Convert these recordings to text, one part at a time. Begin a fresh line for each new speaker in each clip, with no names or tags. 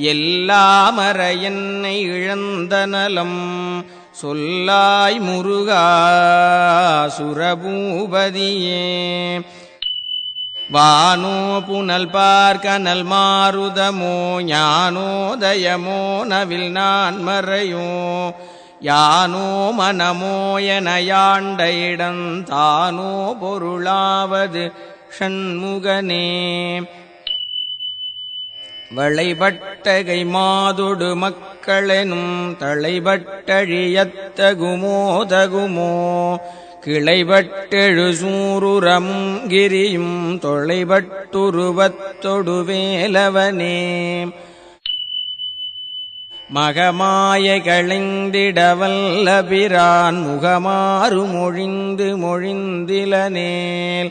எல்லாமற என்னை இழந்த நலம். சொல்லாய் முருகா சுரபூபதியே. வானோ புனல் பார்க்கனல் மாருதமோ ஞானோதயமோ நவில் நான் மறையோ. யானோ மனமோ என யாண்ட இடம் தானோ பொருளாவது ஷண்முகனே. வளைபட்டகை மாதொடு மக்களெனும் தளைபட்டழியத்தகுமோதகுமோ கிளைபட்டெழு சூருரம் கிரியும் தொலைபட்டுருவத்தொடு வேலவனே. மகமாய களைந்திடவல்லபிரான் முகமாறு மொழிந்து மொழிந்திலனேல்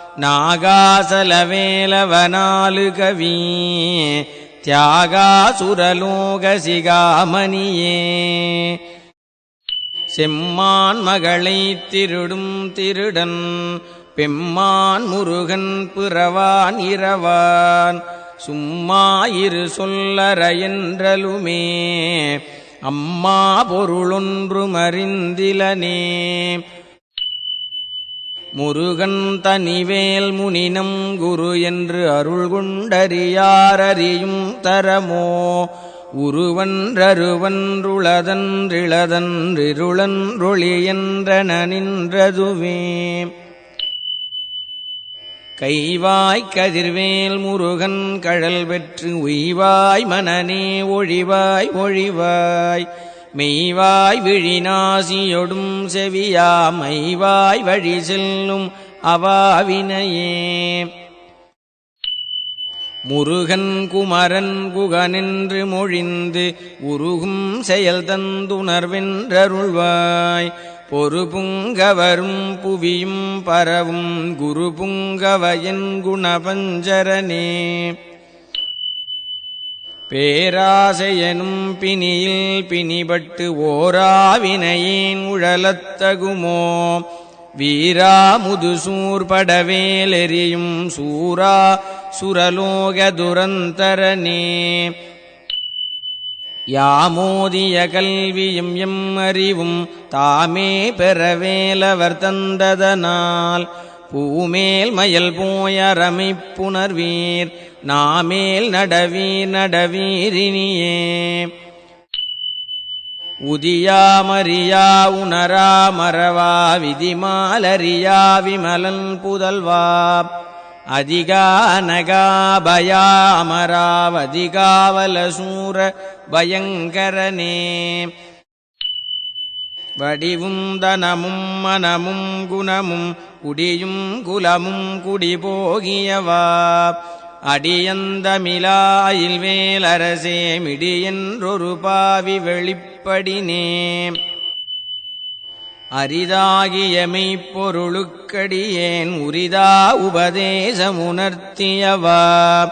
நாகாசலவேலவனாலு கவி தியாகாசுரலோக செம்மான் மகளை திருடும் திருடன் பெம்மான் முருகன் பிறவான் இரவான். சும்மா இரு சொல்லறையென்றலுமே அம்மா பொருளொன்றும் முருகன் தனிவேல் முனினம் குரு என்று அருள் குண்டறியாரறியும் தரமோ? உருவன்றருவன்றுளதன்றிளதன்றிருளன்றொளி என்றன நின்றதுவே கைவாய் கதிர்வேல் முருகன் கழல் பெற்று உய்வாய் மனநே ஒழிவாய் ஒழிவாய். மெய்வாய் விழிநாசியொடும் செவியா மைவாய் வழி செல்லும் அவாவினையே. முருகன் குமரன் குகனின்று மொழிந்து உருகும் செயல் தந்துணர்வென்றருள்வாய். பொறு புங்கவரும் புவியும் பரவும் குரு புங்கவயன் குணபஞ்சரனே. பேராசையனும் பிணியில் பிணிபட்டு ஓராவினையின் உழலத்தகுமோ? வீரா முதுசூர்படவேலெறியும் சூரா சுரலோக துரந்தரனே. யாமோதிய கல்வியும் எம் அறிவும் தாமே பெறவேலவர் தந்ததனால் பூமேல் மயல் போயரமைப்புணர்வீர் நாமேல் நடவீர் நடவீரினியே உதியாமறியா உணரா மறவா விதிமாலறியா விமலன் புதல்வா. அதிகா நகாபயா அமராவதிகாவல சூர பயங்கரனே. வடிவும் தனமும் மனமும் குணமும் குடியும் குலமும் குடிபோகியவா அடியந்தமிலாயில் வேலரசே மிடியென்றொரு பாவி வெளிப்படினே அரிதாகிய மெய்ப்பொருளுக்கடியேன் உரிதா உபதேசமுணர்த்தியவா.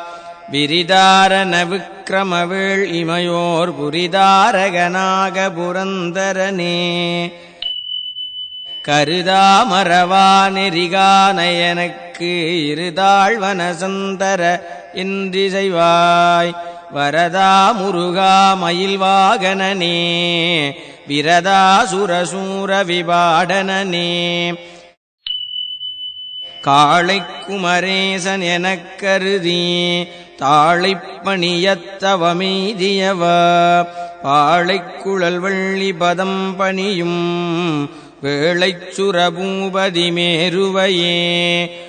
விரிதாரண விக்கிரமவேள் இமையோர் புரிதாரகனாக புரந்தரனே. கருதா மறவா நெறிகானயனக்கு இருதாழ்வனசந்தர என்றிசைவாய் வரதா முருகா மயில்வாகனனே விரதா சுரசூர விபாடனே காளை குமரேசன் எனக் கருதி தாழைப்பணியத்தவமீதியவ பாழைக்குழல் வள்ளி பதம் பணியும் வேளைச் சுரபூபதி மேருவையே.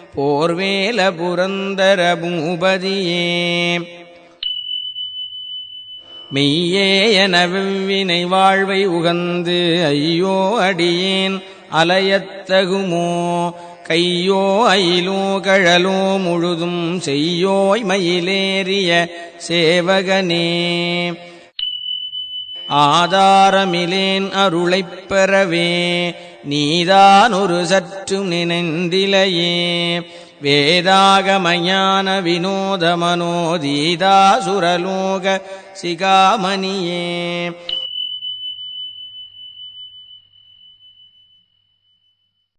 போர்வேல புரந்தர பூபதியே. மெய்யே என வெவ்வினை வாழ்வை உகந்து ஐயோ அடியேன் அலையத்தகுமோ கையோ அயிலோ கழலோ முழுதும் செய்யோய் மயிலேறிய சேவகனே. ஆதாரமிலேன் அருளைப் பெறவே நீதான் ஒரு சற்றும் நினைந்திலையே. வேதாகமயான வினோத மனோதீதா சுரலோக சிகாமணியே.